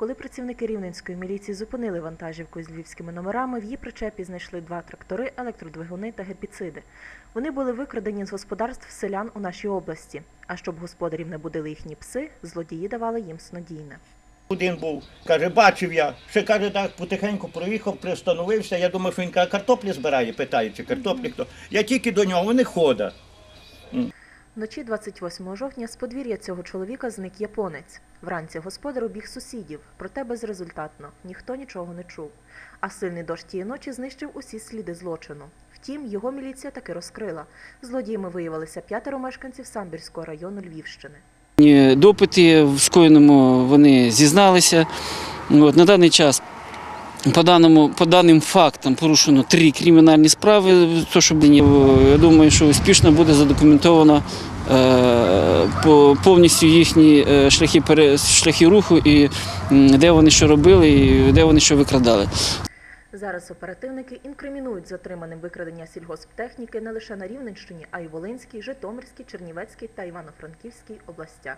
Коли працівники рівненської міліції зупинили вантажівку з львівськими номерами, в її причепі знайшли два трактори, електродвигуни та гербіциди. Вони були викрадені з господарств селян у нашій області. А щоб господарів не будили їхні пси, злодії давали їм снодійне. Один був, каже, бачив я. Ще каже, так потихеньку проїхав, пристановився. Я думав, що він каже, картоплі збирає, питає, чи картоплі хто. Я тільки до нього, вони ходять. Вночі 28 жовтня з подвір'я цього чоловіка зник японець. Вранці господар убіг сусідів, проте безрезультатно. Ніхто нічого не чув. А сильний дощ тієї ночі знищив усі сліди злочину. Втім, його міліція таки розкрила. Злодіями виявилися п'ятеро мешканців Самбірського району Львівщини. Допити в скоєному вони зізналися. От, на даний час по, даному, по даним фактам порушено три кримінальні справи. То, щоб, ні, я думаю, що успішно буде задокументовано е, по- повністю їхні е, шляхи, пере- шляхи руху і де вони що робили, і де вони що викрадали. Зараз оперативники інкримінують затриманим викрадення сільгосптехніки не лише на Рівненщині, а й Волинській, Житомирській, Чернівецькій та Івано-Франківській областях.